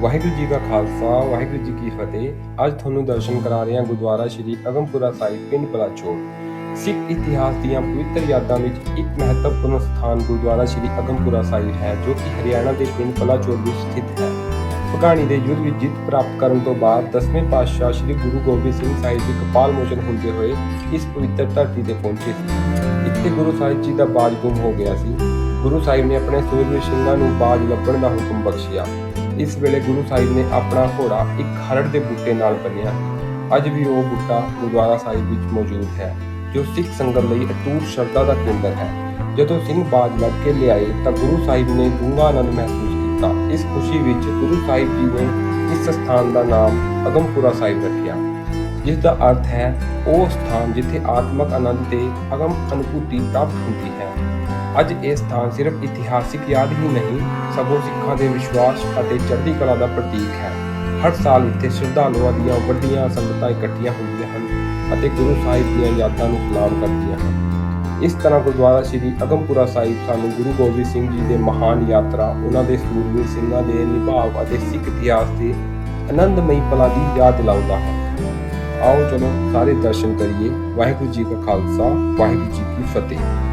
ਵਾਹਿਗੁਰੂ ਜੀ ਕਾ ਖਾਲਸਾ, ਵਾਹਿਗੁਰੂ ਜੀ ਕੀ ਫਤਿਹ। ਅੱਜ ਤੁਹਾਨੂੰ ਦਰਸ਼ਨ ਕਰਾ ਰਹੇ ਹਾਂ ਗੁਰਦੁਆਰਾ ਸ਼੍ਰੀ ਅਗਮਪੁਰਾ ਸਾਹਿਬ ਪਿੰਡ ਬਲਾਚੌਰ ਸਿੱਖ ਇਤਿਹਾਸ ਦੀਆਂ ਪਵਿੱਤਰ ਯਾਦਾਂ ਵਿੱਚ ਇੱਕ ਮਹੱਤਵਪੂਰਨ ਸਥਾਨ ਗੁਰਦੁਆਰਾ ਸ਼੍ਰੀ ਅਗਮਪੁਰਾ ਸਾਹਿਬ ਹੈ, ਜੋ ਕਿ ਹਰਿਆਣਾ ਦੇ ਪਿੰਡ ਬਲਾਚੌਰ ਵਿੱਚ ਸਥਿਤ ਹੈ। ਭਗਾਣੀ ਦੇ ਯੁੱਧ ਵਿੱਚ ਜਿੱਤ ਪ੍ਰਾਪਤ ਕਰਨ ਤੋਂ ਬਾਅਦ ਦਸਵੇਂ ਪਾਤਸ਼ਾਹ ਸ਼੍ਰੀ ਗੁਰੂ ਗੋਬਿੰਦ ਸਿੰਘ ਸਾਹਿਬ ਜੀ ਕਪਾਲ ਮੋਚਨ ਹੁੰਦੇ ਹੋਏ ਇਸ ਪਵਿੱਤਰ ਧਰਤੀ ਤੇ ਪਹੁੰਚੇ ਸੀ। ਇੱਥੇ ਗੁਰੂ ਸਾਹਿਬ ਜੀ ਦਾ ਬਾਜ ਗੁੰਮ ਹੋ ਗਿਆ ਸੀ। ਗੁਰੂ ਸਾਹਿਬ ਨੇ ਆਪਣੇ ਸੂਰਜ ਸਿੰਘਾਂ ਨੂੰ ਬਾਜ ਲੱਭਣ ਦਾ ਹੁਕਮ ਬਖਸ਼ਿਆ। ਇਸ ਵੇਲੇ ਗੁਰੂ ਸਾਹਿਬ ਨੇ ਆਪਣਾ ਘੋੜਾ ਇੱਕ ਹਰੜ ਦੇ ਬੂਟੇ ਨਾਲ ਬੰਨਿਆ। ਅੱਜ ਵੀ ਉਹ ਬੂਟਾ ਗੁਰਦੁਆਰਾ ਸਾਹਿਬ ਵਿੱਚ ਮੌਜੂਦ ਹੈ, ਜੋ ਸਿੱਖ ਸੰਗਤ ਲਈ ਅਟੂਟ ਸ਼ਰਧਾ ਦਾ ਕੇਂਦਰ ਹੈ। ਜਦੋਂ ਸਿੰਘ ਬਾਜ ਲੱਭ ਕੇ ਲਿਆਏ ਤਾਂ ਗੁਰੂ ਸਾਹਿਬ ਨੇ ਡੂੰਘਾ ਆਨੰਦ ਮਹਿਸੂਸ ਕੀਤਾ। ਇਸ ਖੁਸ਼ੀ ਵਿੱਚ ਗੁਰੂ ਸਾਹਿਬ ਜੀ ਨੇ ਇਸ ਸਥਾਨ ਦਾ ਨਾਮ ਅਗਮਪੁਰਾ ਸਾਹਿਬ ਰੱਖਿਆ, ਜਿਸ ਦਾ ਅਰਥ ਹੈ ਉਹ ਸਥਾਨ ਜਿੱਥੇ ਆਤਮਕ ਆਨੰਦ ਤੇ ਅਗਮ ਅਨੁਭੂਤੀ ਪ੍ਰਾਪਤ ਹੁੰਦੀ ਹੈ। ਅੱਜ ਇਹ ਸਥਾਨ ਸਿਰਫ ਇਤਿਹਾਸਿਕ ਯਾਦ ਹੀ ਨਹੀਂ, ਸਗੋਂ ਸਿੱਖਾਂ ਦੇ ਵਿਸ਼ਵਾਸ ਅਤੇ ਚੜ੍ਹਦੀ ਕਲਾ ਦਾ ਪ੍ਰਤੀਕ ਹੈ। ਹਰ ਸਾਲ ਇੱਥੇ ਸ਼ਰਧਾਲੂਆਂ ਦੀਆਂ ਵੱਡੀਆਂ ਸੰਗਤਾਂ ਇਕੱਠੀਆਂ ਹੁੰਦੀਆਂ ਹਨ ਅਤੇ ਗੁਰੂ ਸਾਹਿਬ ਦੀਆਂ ਯਾਦਾਂ ਨੂੰ ਸਲਾਮ ਕਰਦੀਆਂ ਹਨ। ਇਸ ਤਰ੍ਹਾਂ ਗੁਰਦੁਆਰਾ ਸ੍ਰੀ ਅਗਮਪੁਰਾ ਸਾਹਿਬ ਸਾਨੂੰ ਗੁਰੂ ਗੋਬਿੰਦ ਸਿੰਘ ਜੀ ਦੇ ਮਹਾਨ ਯਾਤਰਾ, ਉਹਨਾਂ ਦੇ ਸੂਰਵੀਰ ਸਿੰਘਾਂ ਦੇ ਨਿਭਾਵ ਅਤੇ ਸਿੱਖ ਇਤਿਹਾਸ ਦੇ ਆਨੰਦਮਈ ਪਲਾਂ ਦੀ ਯਾਦ ਦਿਲਾਉਂਦਾ ਹੈ। ਆਓ ਚਲੋ ਸਾਰੇ ਦਰਸ਼ਨ ਕਰੀਏ। ਵਾਹਿਗੁਰੂ ਜੀ ਕਾ ਖਾਲਸਾ, ਵਾਹਿਗੁਰੂ ਜੀ ਕੀ ਫਤਿਹ।